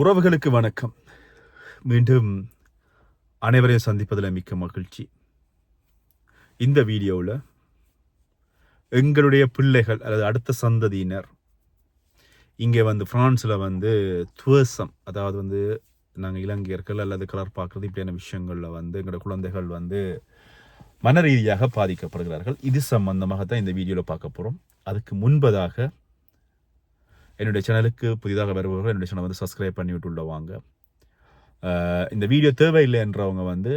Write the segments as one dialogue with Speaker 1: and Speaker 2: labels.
Speaker 1: உறவுகளுக்கு வணக்கம். மீண்டும் அனைவரையும் சந்திப்பதில் மிக்க மகிழ்ச்சி. இந்த வீடியோவில் எங்களுடைய பிள்ளைகள் அல்லது அடுத்த சந்ததியினர் இங்கே வந்து ஃப்ரான்ஸில் வந்து துவசம் அதாவது வந்து நாங்கள் இலங்கையர்கள் அல்லது கலர் பார்க்குறது இப்படியான விஷயங்களில் வந்து எங்களோட குழந்தைகள் வந்து மன ரீதியாக பாதிக்கப்படுகிறார்கள். இது சம்பந்தமாக தான் இந்த வீடியோவில் பார்க்க போகிறோம். அதுக்கு முன்பதாக என்னுடைய சேனலுக்கு புதிதாக வருபவர்கள் என்னுடைய சேனல் வந்து சப்ஸ்கிரைப் பண்ணி விட்டுள்ள வாங்க. இந்த வீடியோ தேவையில்லை என்றவங்க வந்து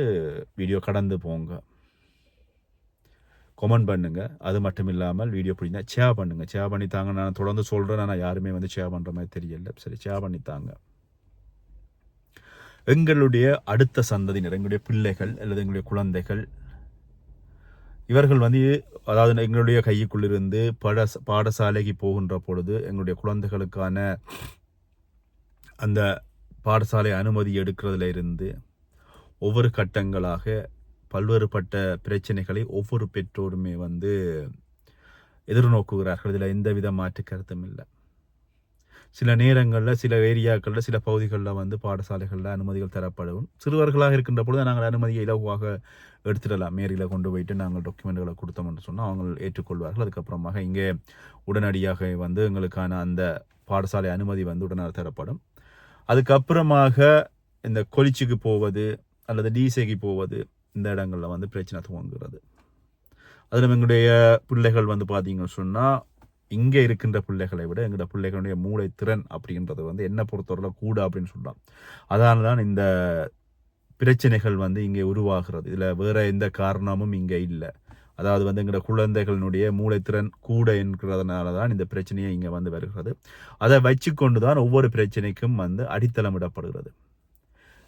Speaker 1: வீடியோ கடந்து போங்க. கமெண்ட் பண்ணுங்கள் அது மட்டும் இல்லாமல் வீடியோ பிடிச்சா ஷேர் பண்ணுங்கள் ஷேர் பண்ணி தாங்க. நான் தொடர்ந்து சொல்கிறேன் நான் யாருமே வந்து ஷேர் பண்ணுற மாதிரி தெரியல. சரி ஷேர் பண்ணித்தாங்க எங்களுடைய அடுத்த சந்ததியினர் எங்களுடைய பிள்ளைகள் அல்லது எங்களுடைய குழந்தைகள் இவர்கள் வந்து அதாவது எங்களுடைய கைக்குள்ளிருந்து பட பாடசாலைக்கு போகின்ற பொழுது எங்களுடைய குழந்தைகளுக்கான அந்த பாடசாலை அனுமதி எடுக்கிறதுல இருந்து ஒவ்வொரு கட்டங்களாக பல்வேறுபட்ட பிரச்சனைகளை ஒவ்வொரு பெற்றோருமே வந்து எதிர்நோக்குகிறார்கள். இதில் எந்தவித மாற்று கருத்தும் இல்லை. சில நேரங்களில் சில ஏரியாக்களில் சில பகுதிகளில் வந்து பாடசாலைகளில் அனுமதிகள் தரப்படும். சிறுவர்களாக இருக்கின்ற பொழுது நாங்கள் அனுமதியை இலகுவாக எடுத்துடலாம். மேரியில் கொண்டு போயிட்டு நாங்கள் டாக்குமெண்ட்களை கொடுத்தோம்னு சொன்னால் அவங்க ஏற்றுக்கொள்வார்கள். அதுக்கப்புறமாக இங்கே உடனடியாக வந்து எங்களுக்கான அந்த பாடசாலை அனுமதி வந்து உடனே தரப்படும். அதுக்கப்புறமாக இந்த கொலிச்சிக்கு போவது அல்லது டிசேக்கு போவது இந்த இடங்களில் வந்து பிரச்சனை துவங்குகிறது. அதில் எங்களுடைய பிள்ளைகள் வந்து பார்த்தீங்கன்னு சொன்னால் இங்கே இருக்கின்ற பிள்ளைகளை விட எங்களோட பிள்ளைகளுடைய மூளை திறன் அப்படின்றது வந்து என்ன பொறுத்தவரையில் கூட அப்படின்னு சொல்லலாம் அதனால தான் இந்த பிரச்சனைகள் வந்து இங்கே உருவாகிறது. இதில் வேறு எந்த காரணமும் இங்கே இல்லை. அதாவது வந்து எங்களோட குழந்தைகளினுடைய மூளைத்திறன் கூட என்கிறதுனால தான் இந்த பிரச்சனையை இங்கே வந்து வருகிறது. அதை வச்சுக்கொண்டு தான் ஒவ்வொரு பிரச்சனைக்கும் வந்து அடித்தளமிடப்படுகிறது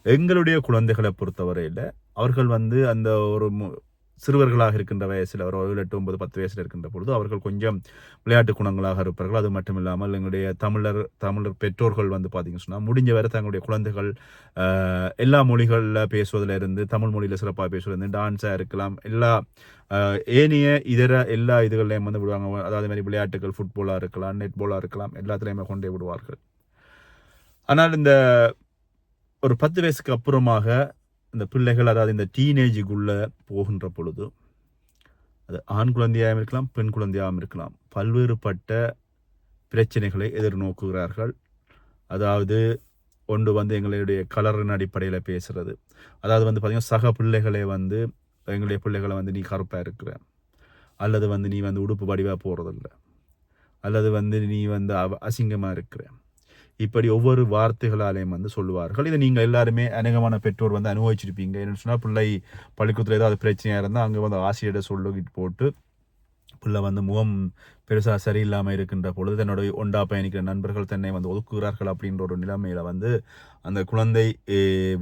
Speaker 1: எங்களுடைய குழந்தைகளை பொறுத்தவரையில் அவர்கள் வந்து அந்த ஒரு மு- சிறுவர்களாக இருக்கின்ற வயசில் ஒரு ஏழு எட்டு ஒன்பது பத்து வயசில் இருக்கின்ற பொழுது அவர்கள் கொஞ்சம் விளையாட்டு குணங்களாக இருப்பார்கள். அது மட்டும் இல்லாமல் எங்களுடைய தமிழர் தமிழர் பெற்றோர்கள் வந்து பார்த்தீங்கன்னு சொன்னால் முடிஞ்ச வரை தங்களுடைய குழந்தைகள் எல்லா மொழிகளில் பேசுவதில் இருந்து தமிழ் மொழியில் சிறப்பாக பேசுவதிலிருந்து டான்ஸாக இருக்கலாம் எல்லா ஏனைய இதர எல்லா இதுகள்லையும் வந்து விடுவாங்க. அதாவது மாதிரி விளையாட்டுகள் ஃபுட்பாலாக இருக்கலாம் நெட்பாலாக இருக்கலாம் எல்லாத்துலேயுமே கொண்டே விடுவார்கள். ஆனால் இந்த ஒரு பத்து வயசுக்கு அப்புறமாக இந்த பிள்ளைகள் அதாவது இந்த டீனேஜுக்குள்ளே போகின்ற பொழுது அது ஆண் குழந்தையாகவும் இருக்கலாம் பெண் குழந்தையாகவும் இருக்கலாம் பல்வேறுபட்ட பிரச்சனைகளை எதிர்நோக்குகிறார்கள். அதாவது ஒன்று வந்து எங்களுடைய கலரின் அடிப்படையில் பேசுகிறது அதாவது வந்து பார்த்திங்கன்னா சக பிள்ளைகளை வந்து எங்களுடைய பிள்ளைகளை வந்து நீ கருப்பாக இருக்கிற. அல்லது வந்து நீ வந்து உடுப்பு வடிவாக போகிறதில்ல அல்லது வந்து நீ வந்து அவ அசிங்கமாக இருக்கிற. இப்படி ஒவ்வொரு வார்த்தைகளாலையும் வந்து சொல்லுவார்கள். இதை நீங்கள் எல்லாருமே அநேகமான பெற்றோர் வந்து அனுபவிச்சிருப்பீங்க. என்னென்னு சொன்னால் பிள்ளை பள்ளிக்கூடத்தில் ஏதாவது பிரச்சனையாக இருந்தால் அங்கே வந்து ஆசிரியரை சொல்லிக்கிட்டு போட்டு பிள்ளை வந்து முகம் பெருசாக சரியில்லாமல் இருக்கின்ற பொழுது தன்னுடைய ஒண்டா பயணிக்கிற நண்பர்கள் தன்னை வந்து ஒதுக்குகிறார்கள் அப்படின்ற ஒரு நிலைமையில் வந்து அந்த குழந்தை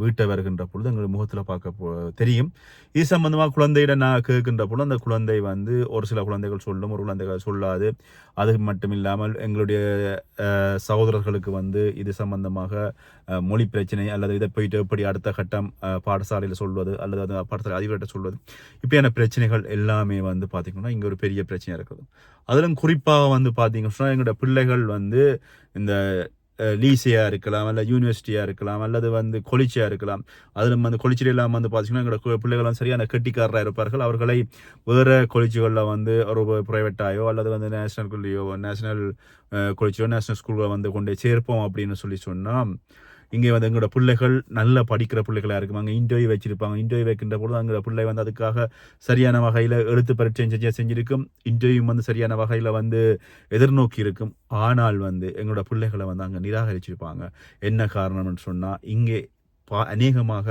Speaker 1: வீட்டை வருகின்ற பொழுது எங்கள் முகத்தில் பார்க்க தெரியும். இது சம்பந்தமாக குழந்தையிட நான் கேட்கின்ற பொழுது அந்த குழந்தை வந்து ஒரு சில குழந்தைகள் சொல்லும் ஒரு குழந்தைகள் சொல்லாது. அது மட்டும் இல்லாமல் எங்களுடைய சகோதரர்களுக்கு வந்து இது சம்பந்தமாக மொழி பிரச்சனை அல்லது இதை போயிட்டு எப்படி அடுத்த கட்டம் பாடசாலையில் சொல்வது அல்லது அது பாடசாலை அதிபர்கிட்ட சொல்வது. இப்படியான பிரச்சனைகள் எல்லாமே வந்து பார்த்திங்கன்னா இங்கே ஒரு பெரிய பிரச்சனையாக இருக்குது. அதிலும் குறிப்பாக வந்து பார்த்தீங்கன்னா எங்களோட பிள்ளைகள் வந்து இந்த லீசியாக இருக்கலாம் அல்ல யூனிவர்சிட்டியாக இருக்கலாம் அல்லது வந்து கொலிச்சியாக இருக்கலாம். அதில் வந்து கொலிச்சியில் எல்லாம் வந்து பார்த்தீங்கன்னா எங்களோட பிள்ளைகளும் சரியான கெட்டிக்காரராக இருப்பார்கள். அவர்களை வேறு கொலிச்சிகளில் வந்து ஒரு ப்ரைவேட்டாயோ அல்லது வந்து நேஷனல் நேஷனல் கொலிச்சியோ நேஷனல் ஸ்கூலில் வந்து கொண்டு சேர்ப்போம் அப்படின்னு சொல்லி சொன்னால் இங்கே வந்து எங்களோட பிள்ளைகள் நல்ல படிக்கிற பிள்ளைகளாக இருக்கும். அங்கே இன்டர்வியூ வச்சிருப்பாங்க. இன்டர்வியூ வைக்கின்ற பொழுது எங்களோட பிள்ளை வந்து அதுக்காக சரியான வகையில் எழுத்து பரீட்சை செஞ்சால் செஞ்சிருக்கும். இன்டர்வியூ வந்து சரியான வகையில் வந்து எதிர்நோக்கி இருக்கும். ஆனால் வந்து எங்களோட பிள்ளைகளை வந்து அங்கே நிராகரிச்சிருப்பாங்க. என்ன காரணம்னு சொன்னால் இங்கே பா அநேகமாக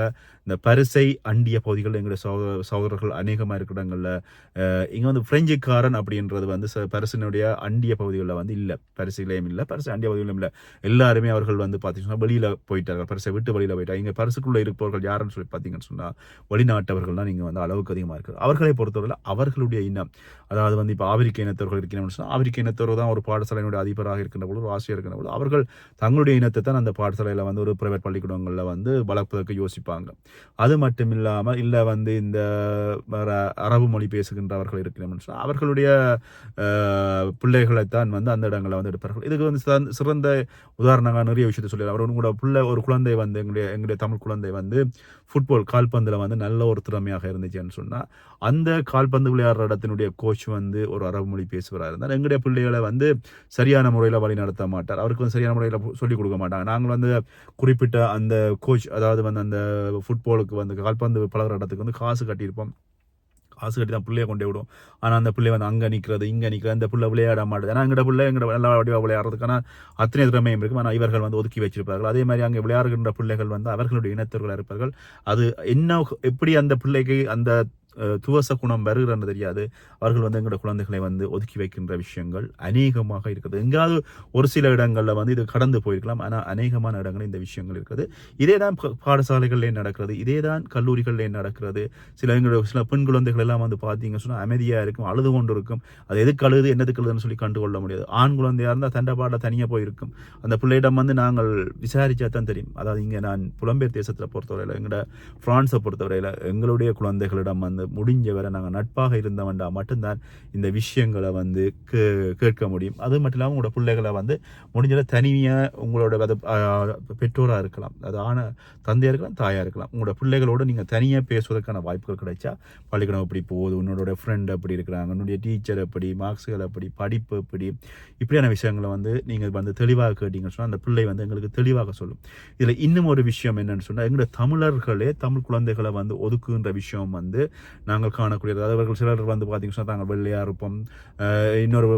Speaker 1: இந்த பரிசை அண்டிய பகுதிகள் எங்களுடைய சோக சகோதரர்கள் அநேகமாக இருக்கிற இடங்களில் இங்கே வந்து பிரெஞ்சுக்காரன் அப்படின்றது வந்து ச- பரிசினுடைய அண்டிய பகுதிகளில் வந்து இல்லை. பரிசுகளையும் இல்லை பரிசு அண்டிய பகுதிகளும் இல்லை. எல்லாருமே அவர்கள் வந்து பார்த்தீங்கன்னா வெளியில் போயிட்டார்கள். பரிசை விட்டு வெளியில் போயிட்டாங்க. இங்கே பரிசுக்குள்ளே இருப்பவர்கள் யாருன்னு சொல்லி பார்த்தீங்கன்னு சொன்னால் வெளிநாட்டவர்கள் தான் இங்கே வந்து அளவுக்கு அதிகமாக இருக்குது அவர்களை பொறுத்தவரையில் அவர்களுடைய இனம் அதாவது வந்து இப்போ ஆப்பிரிக்க இனத்தவர்கள் இருக்கிறாங்கன்னு சொன்னால் ஆப்பிரிக்க இனத்தவர் தான் ஒரு பாடசாலையினுடைய அதிபராக இருக்கின்ற பொழுது ஒரு ஆசிரியர் இருக்கின்ற பொழுது அவர்கள் தங்களுடைய இனத்தை தான் அந்த பாடசாலையில் வந்து ஒரு பிரைவேட் பள்ளிக்கூடங்களில் வந்து வளர்ப்பதற்கு யோசிப்பாங்க. அது மட்டும் இல்லாமல் இல்லை வந்து இந்த அரபு மொழி பேசுகின்றவர்கள் இருக்கிறோம்னு சொன்னால் அவர்களுடைய பிள்ளைகளைத்தான் வந்து அந்த இடங்களை வந்து எடுப்பார்கள். இதுக்கு வந்து சிறந்த- சிறந்த உதாரணங்கள் நிறைய விஷயத்தை சொல்லலாம் அவர் கூட பிள்ளை ஒரு குழந்தை வந்து எங்களுடைய எங்களுடைய தமிழ் குழந்தை வந்து ஃபுட்பால் கால்பந்தில் வந்து நல்ல ஒரு திறமையாக இருந்துச்சுன்னு சொன்னால் அந்த கால்பந்து விளையாடுற இடத்தினுடைய கோச் வந்து ஒரு அரபு மொழி பேசுகிறார் இருந்தால் எங்களுடைய பிள்ளைகளை வந்து சரியான முறையில் வழி நடத்த மாட்டார். அவருக்கு வந்து சரியான முறையில் சொல்லிக் கொடுக்க மாட்டாங்க. நாங்கள் வந்து குறிப்பிட்ட அந்த கோச் அதாவது வந்து அந்த ஃபுட் ஃபுட்பாலுக்கு வந்து கால்பந்து பழகுற இடத்துக்கு வந்து காசு கட்டியிருப்போம். காசு கட்டி தான் பிள்ளைய கொண்டே விடும் ஆனால் அந்த பிள்ளை வந்து அங்கே நிற்கிறது இங்கே நிற்கிறது அந்த பிள்ளை விளையாட மாட்டேது. ஏன்னா எங்கட பிள்ளை எங்கட நல்லா வடிவாக விளையாடுறதுக்கான அத்தனை திறமையும் இருக்கும் ஆனால் இவர்கள் வந்து ஒதுக்கி வச்சிருப்பார்கள். அதே மாதிரி அங்கே விளையாடுகின்ற பிள்ளைகள் வந்து அவர்களுடைய இனத்தவர்களாக இருப்பார்கள். அது என்ன எப்படி அந்த பிள்ளைக்கு அந்த துவச குணம் வருகிறன்னு தெரியாது. அவர்கள் வந்து எங்களோட குழந்தைகளை வந்து ஒதுக்கி வைக்கின்ற விஷயங்கள் அநேகமாக இருக்குது. எங்காவது ஒரு சில இடங்களில் வந்து இது கடந்து போயிருக்கலாம். ஆனால் அநேகமான இடங்களில் இந்த விஷயங்கள் இருக்குது. இதே தான் பாடசாலைகளில் பாடசாலைகள்லேயே நடக்கிறது. இதே தான் கல்லூரிகள்லேயே நடக்கிறது. சில எங்களுடைய சில பெண் குழந்தைகள் எல்லாம் வந்து பார்த்தீங்க சொன்னால் அமைதியாக இருக்கும் அழுது கொண்டு இருக்கும் அது எதுக்கு அழுது என்னதுக்கு அழுதுன்னு சொல்லி கண்டுகொள்ள முடியாது. ஆண் குழந்தையாக இருந்தால் தண்டை பாட தனியாக போயிருக்கும். அந்த பிள்ளையிடம் வந்து நாங்கள் விசாரித்தா தான் தெரியும். அதாவது இங்கே நான் புலம்பெயர் தேசத்தில் பொறுத்தவரையில் எங்களோட ஃப்ரான்ஸை பொறுத்தவரையில் எங்களுடைய குழந்தைகளிடம் வந்து முடிஞ்ச வரை நாங்கள் நட்பாக இருந்தவன்டா மட்டும்தான் இந்த விஷயங்களை வந்து கே- கேட்க முடியும். அது மட்டும் இல்லாமல் உங்களோட பிள்ளைகளை வந்து முடிஞ்ச தனியாக உங்களோட அது, பெற்றோராக இருக்கலாம். அது ஆன தந்தையாக இருக்கலாம் தாயாக இருக்கலாம். உங்களோட பிள்ளைகளோட நீங்கள் தனியாக பேசுவதற்கான வாய்ப்புகள் கிடைச்சா பள்ளிக்கூடம் எப்படி போகுது? உன்னோட ஃப்ரெண்ட் எப்படி இருக்கிறாங்க? உன்னுடைய டீச்சர் எப்படி? மார்க்ஸ்கள் எப்படி? படிப்பு எப்படி? இப்படியான விஷயங்களை வந்து நீங்கள் வந்து தெளிவாக கேட்டீங்கன்னு சொன்னால் அந்த பிள்ளை வந்து எங்களுக்கு தெளிவாக சொல்லும். இதில் இன்னும் ஒரு விஷயம் என்னன்னு சொன்னால் எங்களோட தமிழர்களே தமிழ் குழந்தைகளை வந்து ஒதுக்குன்ற விஷயம் வந்து நாங்கள் காணக்கூடியது. அவர்கள் சிலர் வந்து பார்த்தீங்கன்னா நாங்கள் தாங்கள் வெள்ளையாக இருப்போம். இன்னொரு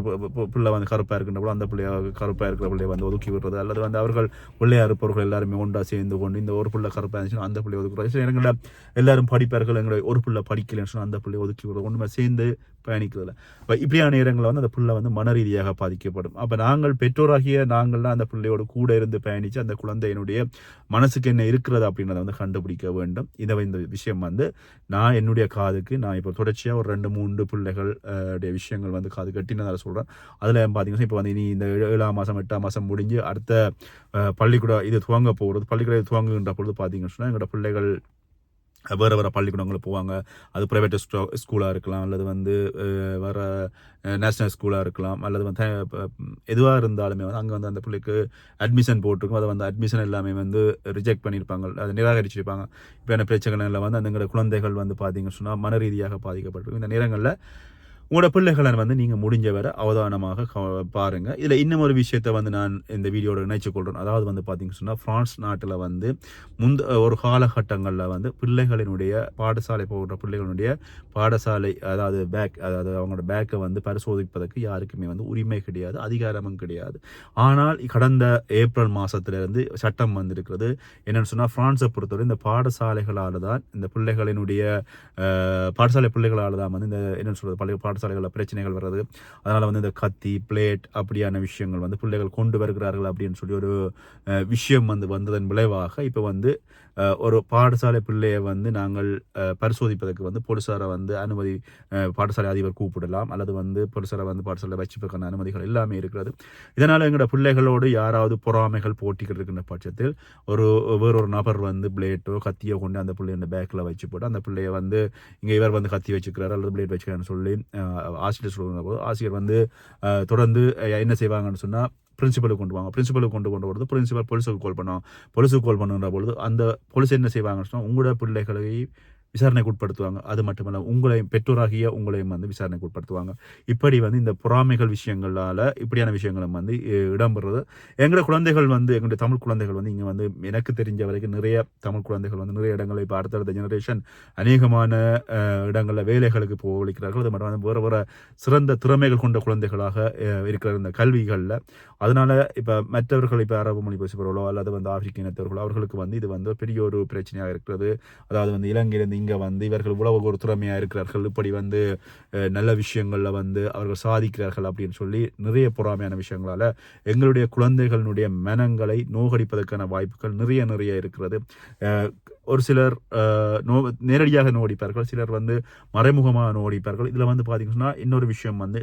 Speaker 1: பிள்ளை வந்து கருப்பாக இருக்கின்ற போது அந்த பிள்ளைய கருப்பாக இருக்கிற பிள்ளைய வந்து ஒதுக்கி விடுறது. அல்லது வந்து அவர்கள் வெள்ளையாக இருப்பவர்கள் எல்லாருமே ஒன்றா சேர்ந்து கொண்டு இந்த ஒரு பிள்ளை கருப்பாக இருந்துச்சுன்னா அந்த பிள்ளை ஒதுக்குறது. சில இடங்களில் எல்லாரும் படிப்பார்கள் எங்களை ஒரு பிள்ளை படிக்கலைன்னு சொன்னால் அந்த பிள்ளையை ஒதுக்கி விடுறது. ஒன்றுமே சேர்ந்து பயணிக்கிறதுல இப்போ இப்படியான நேரங்களில் வந்து அந்த பிள்ளை வந்து மன ரீதியாக பாதிக்கப்படும். அப்போ நாங்கள் பெற்றோராகிய நாங்கள்லாம் அந்த பிள்ளையோட கூட இருந்து பயணித்து அந்த குழந்தையினுடைய மனசுக்கு என்ன இருக்கிறது அப்படின்றத வந்து கண்டுபிடிக்க வேண்டும். இதை இந்த விஷயம் வந்து நான் என்னுடைய காதுக்கு நான் இப்போ தொடர்ச்சியாக ஒரு ரெண்டு மூன்று பிள்ளைகள் உடைய விஷயங்கள் வந்து காது கட்டினதால சொல்கிறேன் அதில் பார்த்தீங்கன்னா இப்போ வந்து இனி இந்த ஏழாம் மாதம் எட்டாம் மாதம் முடிஞ்சு அடுத்த பள்ளிக்கூடம் பள்ளிக்கூட இது துவங்க போகிறது பள்ளிக்கூட இது துவங்குகின்ற பொழுது பார்த்தீங்கன்னு சொன்னால் எங்களோட பிள்ளைகள் வேறு வேறு பள்ளிக்கூடங்களுக்கு போவாங்க. அது ப்ரைவேட் ஸ்கூலாக இருக்கலாம். அல்லது வந்து வர நேஷ்னல் ஸ்கூலாக இருக்கலாம். அல்லது வந்து எதுவாக இருந்தாலுமே வந்து அங்கே வந்து அந்த பிள்ளைக்கு அட்மிஷன் போட்டிருக்கும். அதை வந்து அட்மிஷன் எல்லாமே வந்து ரிஜெக்ட் பண்ணியிருப்பாங்க. அதை நிராகரிச்சிருப்பாங்க. இப்போ என்ன பிரச்சனைகளில் வந்து அந்த குழந்தைகள் வந்து பார்த்தீங்கன்னு சொன்னால் மன ரீதியாக பாதிக்கப்பட்டிருக்கும். இந்த நேரங்களில் உங்களோட பிள்ளைகளை வந்து நீங்கள் முடிஞ்ச வரை அவதானமாக பாருங்கள் இதில் இன்னும் ஒரு விஷயத்தை வந்து நான் இந்த வீடியோட இணைச்சு கொள்கிறேன் அதாவது வந்து பார்த்தீங்கன்னு சொன்னால் ஃப்ரான்ஸ் நாட்டில் வந்து முந்த ஒரு காலகட்டங்களில் வந்து பிள்ளைகளினுடைய பாடசாலை போகிற பிள்ளைகளுடைய பாடசாலை அதாவது பேக் அதாவது அவங்களோட பேக்கை வந்து பரிசோதிப்பதற்கு யாருக்குமே வந்து உரிமை கிடையாது அதிகாரமும் கிடையாது. ஆனால் கடந்த ஏப்ரல் மாதத்திலிருந்து சட்டம் வந்திருக்கிறது. என்னென்னு சொன்னால் ஃப்ரான்ஸை பொறுத்தவரை இந்த பாடசாலைகளால் தான் இந்த பிள்ளைகளினுடைய பாடசாலை பிள்ளைகளால் தான் வந்து இந்த என்னென்னு சொல்கிறது பள்ளி பாடசாலைகளில் பிரச்சனைகள் வர்றது. அதனால் வந்து இந்த கத்தி பிளேட் அப்படியான விஷயங்கள் வந்து பிள்ளைகள் கொண்டு வருகிறார்கள் அப்படின்னு சொல்லி ஒரு விஷயம் வந்து வந்ததன் விளைவாக இப்போ வந்து ஒரு பாடசாலை பிள்ளையை வந்து நாங்கள் பரிசோதிப்பதற்கு வந்து போலீஸாரை வந்து அனுமதி பாடசாலை அதிபர் கூப்பிடலாம். அல்லது வந்து போலீஸாரை வந்து பாடசாலை வச்சுப்பதற்கான அனுமதிகள் எல்லாமே இருக்கிறது. இதனால் எங்களோட பிள்ளைகளோடு யாராவது பொறாமைகள் போட்டிகள் இருக்கின்ற பட்சத்தில் ஒரு வேறொரு நபர் வந்து பிளேட்டோ கத்தியோ கொண்டு அந்த பிள்ளையோட பேக்கில் வச்சு போட்டு அந்த பிள்ளைய வந்து இங்கே இவர் வந்து கத்தி வச்சுக்கிறாரு அல்லது பிளேட் வச்சுக்கிறான்னு சொல்லி ஆசிரியர் சொல்லுற போது ஆசிரியர் வந்து தொடர்ந்து என்ன செய்வாங்கன்னு சொன்னால் பிரின்சிபலுக்கு கொண்டு வாங்க. பிரின்சிபலுக்கு கொண்டு கொண்டு வருது பிரின்சிபல் போலீஸுக்கு கால் பண்ணுவோம் போலீஸுக்கு கால் பண்ணுன்ற பொழுது அந்த போலீஸ் என்ன செய்வாங்கன்னு சொன்னால் உங்களோட பிள்ளைகளை விசாரணைக்கு உட்படுத்துவாங்க. அது மட்டுமல்ல உங்களையும் பெற்றோராகிய உங்களையும் வந்து விசாரணைக்கு உட்படுத்துவாங்க. இப்படி வந்து இந்த பொறாமைகள் விஷயங்களால் இப்படியான விஷயங்களும் வந்து அஹ், இடம்பெறுறது எங்களோட குழந்தைகள் வந்து எங்களுடைய தமிழ் குழந்தைகள் வந்து இங்கே வந்து எனக்கு தெரிஞ்ச வரைக்கும் நிறைய தமிழ் குழந்தைகள் வந்து நிறைய இடங்களில் இப்போ அடுத்தடுத்த ஜெனரேஷன் அநேகமான இடங்களில் வேலைகளுக்கு போகலிக்கிறார்கள். அது மட்டும் வந்து வேறு வேறு சிறந்த திறமைகள் கொண்ட குழந்தைகளாக இருக்கிற இந்த கல்விகளில். அதனால் இப்போ மற்றவர்கள் இப்போ அரபு மொழி பேசுபவர்களோ அல்லது வந்து ஆப்பிரிக்க இனத்தவர்களோ அவர்களுக்கு வந்து இது வந்து பெரிய ஒரு பிரச்சனையாக இருக்கிறது. அதாவது வந்து இலங்கையிலிருந்து இங்கே வந்து இவர்கள் உழவு ஒரு திறமையாக இருக்கிறார்கள். இப்படி வந்து நல்ல விஷயங்களில் வந்து அவர்கள் சாதிக்கிறார்கள் அப்படின்னு சொல்லி நிறைய பொறாமையான விஷயங்களால் எங்களுடைய குழந்தைகளினுடைய மனங்களை நோகடிப்பதற்கான வாய்ப்புகள் நிறைய நிறைய இருக்கிறது. ஒரு சிலர் நோ நேரடியாக நோடிப்பார்கள் சிலர் வந்து மறைமுகமாக நோடிப்பார்கள் இதில் வந்து பார்த்திங்கன்னா இன்னொரு விஷயம் வந்து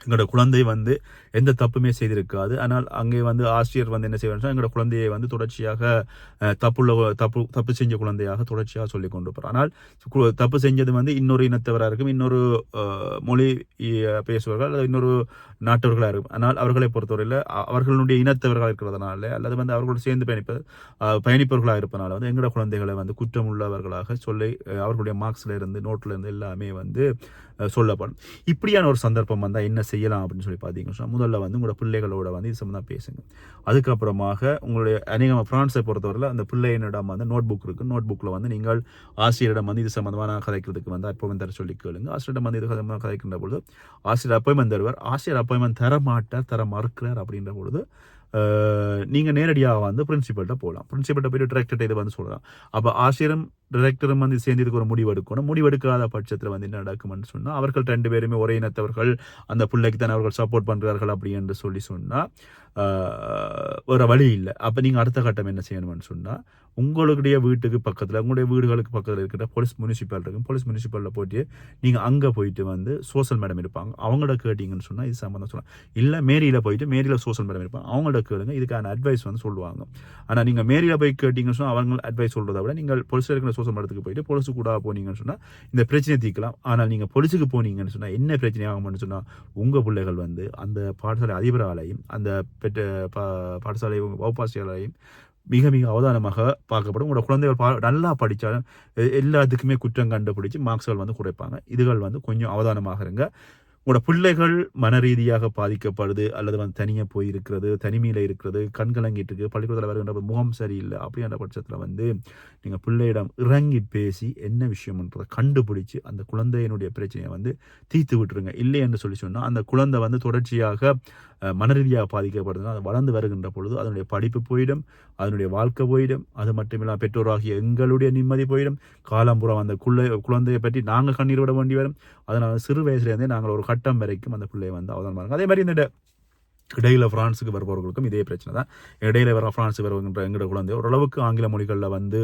Speaker 1: எங்களோட குழந்தை வந்து எந்த தப்புமே செய்திருக்காது. ஆனால் அங்கே வந்து ஆசிரியர் வந்து என்ன செய்வார் எங்களோட குழந்தையை வந்து தொடர்ச்சியாக தப்புள்ள தப்பு தப்பு செஞ்ச குழந்தையாக தொடர்ச்சியாக சொல்லி கொண்டு போகிறார் ஆனால் தப்பு செஞ்சது வந்து இன்னொரு இனத்தவராக இருக்கும். இன்னொரு மொழி அஹ், பேசுபவர்கள் அல்லது இன்னொரு நாட்டவர்களாக இருக்கும். ஆனால் அவர்களை பொறுத்தவரையில் அவர்களுடைய இனத்தவர்களாக இருக்கிறதுனால அல்லது வந்து அவர்களோடு சேர்ந்து பயணிப்ப பயணிப்பவர்களாக இருப்பதனால வந்து எங்களோட குழந்தைகளை வந்து குற்றம் உள்ளவர்களாக சொல்லி அவர்களுடைய மார்க்ஸில் இருந்து நோட்டில் இருந்து எல்லாமே வந்து சொல்லப்படும். இப்படியான ஒரு சந்தர்ப்பம் வந்தால் என்ன செய்யலாம் அப்படின்னு சொல்லி பார்த்தீங்கன்னா சொன்னால் முதல்ல வந்து உங்களோட பிள்ளைகளோட வந்து இது சம்மந்தம் பேசுங்க. அதுக்கப்புறமாக உங்களுடைய அநேகமாக ஃப்ரான்ஸை பொறுத்தவரையில் அந்த பிள்ளையினிடம் வந்து நோட் புக் இருக்குது நோட் புக்கில் வந்து நீங்கள் ஆசிரியரிடம் வந்து இது சம்மந்தமான கதைக்கிறதுக்கு வந்து அப்பாயின்மெண்ட் தர சொல்லி கேளுங்க. ஆசிரியரிடம் வந்து இது சம்மந்தமாக கதைக்கின்ற பொழுது ஆசிரியர் அப்பாயின்மெண்ட் தருவார். ஆசிரியர் அப்பாயின்மெண்ட் தர மாட்டார் தர மறுக்கிறார் அப்படின்ற பொழுது நீங்கள் நேரடியாக வந்து பிரின்சிபல்கிட்ட போகலாம். பிரின்சிபல்கிட்ட போயிட்டு டிரெக்டர்கிட்ட இது வந்து சொல்லலாம். அப்போ ஆசிரியரும் டிரெக்டரும் வந்து சேர்ந்து இதுக்கு ஒரு முடிவு எடுக்கணும் முடிவெடுக்காத பட்சத்தில் வந்து என்ன நடக்கும்னு சொன்னால் அவர்கள் ரெண்டு பேருமே ஒரே இனத்தவர்கள் அந்த பிள்ளைக்கு தான் அவர்கள் சப்போர்ட் பண்ணுறார்கள் அப்படி என்று சொல்லி சொன்னால் ஒரு வழி இல்லை. அப்போ நீங்கள் அடுத்த கட்டம் என்ன செய்யணும்னு சொன்னால் உங்களுடைய வீட்டுக்கு பக்கத்தில் உங்களுடைய வீடுகளுக்கு பக்கத்தில் இருக்கிற போலீஸ் முனிசிபல் இருக்கும். போலீஸ் முனிசிபாலில் போயிட்டு நீங்கள் அங்கே போயிட்டு வந்து சோசியல் மேடம் இருப்பாங்க. அவங்களோட கேட்டிங்கன்னு சொன்னால் இது சம்மந்தம் சொல்லலாம் இல்லை மேரியில் போயிட்டு மேரியில் சோசியல் மேடம் இருப்பாங்க. அவங்களோட கேளுங்க இதுக்கான அட்வைஸ் வந்து சொல்லுவாங்க. ஆனால் நீங்கள் மேரியில் போய் கேட்டிங்கன்னு சொன்னால் அவங்க அட்வைஸ் சொல்கிறத விட நீங்கள் போலீஸில் இருக்கிற சோஷியல் மேடத்துக்கு போயிட்டு போலீஸு கூட போனீங்கன்னு சொன்னால் இந்த பிரச்சனையை தீர்க்கலாம். ஆனால் நீங்கள் போலீஸுக்கு போனீங்கன்னு சொன்னால் என்ன பிரச்சனை ஆகும்னு சொன்னால் உங்கள் பிள்ளைகள் வந்து அந்த பாடசாலை அதிபராலையும் அந்த பெற்ற பா பாடசாலை வகுப்பாசிரியர்களையும் மிக மிக அவதானமாக பார்க்கப்படும். உங்களோட குழந்தைகள் பா நல்லா படித்தாலும் எல்லாத்துக்குமே குற்றம் கண்டுபிடிச்சி மார்க்ஸ்கள் வந்து குறைப்பாங்க. இதுகள் வந்து கொஞ்சம் அவதானமாக இருங்க. உங்களோட பிள்ளைகள் மன ரீதியாக பாதிக்கப்படுது அல்லது வந்து தனியாக போய் இருக்கிறது தனிமையில் இருக்கிறது கண்கலங்கிட்டு இருக்கு பள்ளிக்கூடத்தில் வருகின்ற முகம் சரியில்லை அப்படின்ற பட்சத்தில் வந்து நீங்கள் பிள்ளையிடம் இறங்கி பேசி என்ன விஷயம்ன்றதை கண்டுபிடிச்சி அந்த குழந்தையினுடைய பிரச்சனையை வந்து தீர்த்து விட்டுருங்க. இல்லை என்று சொல்லி சொன்னால் அந்த குழந்தை வந்து தொடர்ச்சியாக மன ரீதியாக பாதிக்கப்படுதுன்னா அது வளர்ந்து வருகின்ற பொழுது அதனுடைய படிப்பு போயிடும் அதனுடைய வாழ்க்கை போயிடும் அது மட்டுமில்லாமல் பெற்றோராகிய எங்களுடைய நிம்மதி போயிடும். காலம்புறம் அந்த குள்ளை குழந்தையை பற்றி நாங்கள் கண்ணீர் விட வேண்டி வரும். அதனால் சிறு வயசுலேருந்தே நாங்கள் ஒரு கட்டம் வரைக்கும் அந்த பிள்ளையை வந்து அவதானமாக இருக்கும் அதே மாதிரி இந்த இடையில் ஃப்ரான்ஸுக்கு வருபவர்களுக்கும் இதே பிரச்சனை தான். இடையில வர ஃப்ரான்ஸுக்கு வருகின்ற எங்களோட குழந்தை ஓரளவுக்கு ஆங்கில மொழிகளில் வந்து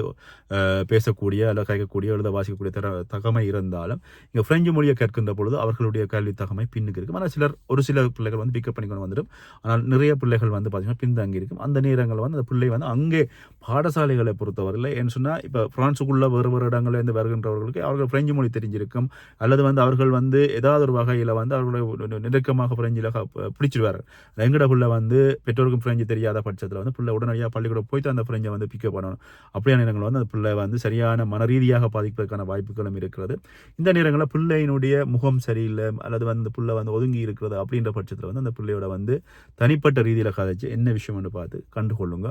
Speaker 1: பேசக்கூடிய அல்ல கேட்கக்கூடிய எழுத வாசிக்கக்கூடிய தர தகமை இருந்தாலும் இங்கே ஃப்ரெஞ்சு மொழியை கேட்கின்ற பொழுது அவர்களுடைய கல்வி தகமை பின்னுக்கு இருக்கும். ஆனால் சிலர் ஒரு சில பிள்ளைகள் வந்து பிக்கப் பண்ணிக்கொண்டு வந்துடும். ஆனால் நிறைய பிள்ளைகள் வந்து பார்த்தீங்கன்னா பின்தங்கி இருக்கும் அந்த நேரங்களில் வந்து அந்த பிள்ளை வந்து அங்கே பாடசாலைகளை பொறுத்தவரையில் ஏன்னு சொன்னால் இப்போ ஃப்ரான்ஸுக்குள்ளே வேறு வேறு இடங்கள்லேருந்து வருகின்றவர்களுக்கு அவர்கள் ஃப்ரெஞ்சு மொழி தெரிஞ்சிருக்கும். அல்லது வந்து அவர்கள் வந்து ஏதாவது ஒரு வகையில் வந்து அவர்களுடைய நெருக்கமாக ஃப்ரெஞ்சில் பிடிச்சிடுவார்கள். எங்கட பிள்ளை வந்து பெற்றோருக்கும் ஃப்ரெஞ்சு தெரியாத பட்சத்தில் வந்து பிள்ளை உடனடியாக பள்ளிக்கூடம் போயிட்டு அந்த ஃப்ரெஞ்சை வந்து பிக்கப் பண்ணணும். அப்படியான நேரங்கள் வந்து அந்த பிள்ளை வந்து சரியான மன ரீதியாக பாதிப்பதற்கான வாய்ப்புகளும் இருக்கிறது. இந்த நேரங்களில் பிள்ளையினுடைய முகம் சரியில்லை அல்லது வந்து பிள்ளை வந்து ஒதுங்கி இருக்கிறது அப்படின்ற பட்சத்தில் வந்து அந்த பிள்ளையோட வந்து தனிப்பட்ட ரீதியில் கதைச்சு என்ன விஷயம்னு பார்த்து கண்டுகொள்ளுங்க.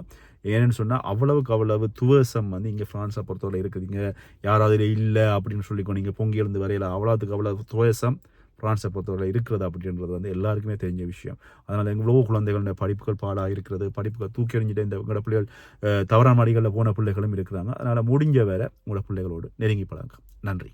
Speaker 1: ஏன்னு சொன்னால் அவ்வளவுக்கு அவ்வளவு துவசம் வந்து இங்கே ஃப்ரான்ஸை பொறுத்தவரை இருக்குதுங்க. யாராவது இல்லை அப்படின்னு சொல்லிக்கோ நீங்கள் பொங்கி எழுந்து வரையில அவ்வளோத்துக்கு அவ்வளோ துவசம் ஃப்ரான்ஸை பொறுத்தவரை இருக்கிறது அப்படின்றது வந்து எல்லாருக்குமே தெரிஞ்ச விஷயம். அதனால் எங்களோ குழந்தைகளுடைய படிப்புகள் பாடாக இருக்கிறது படிப்புகள் தூக்கி எறிஞ்சிட்டு இந்த உங்களோட பிள்ளைகள் தவறான வழிகளில் போன பிள்ளைகளும் இருக்கிறாங்க. அதனால் முடிஞ்ச வேற உங்களோட பிள்ளைகளோடு நெருங்கி பழங்க நன்றி.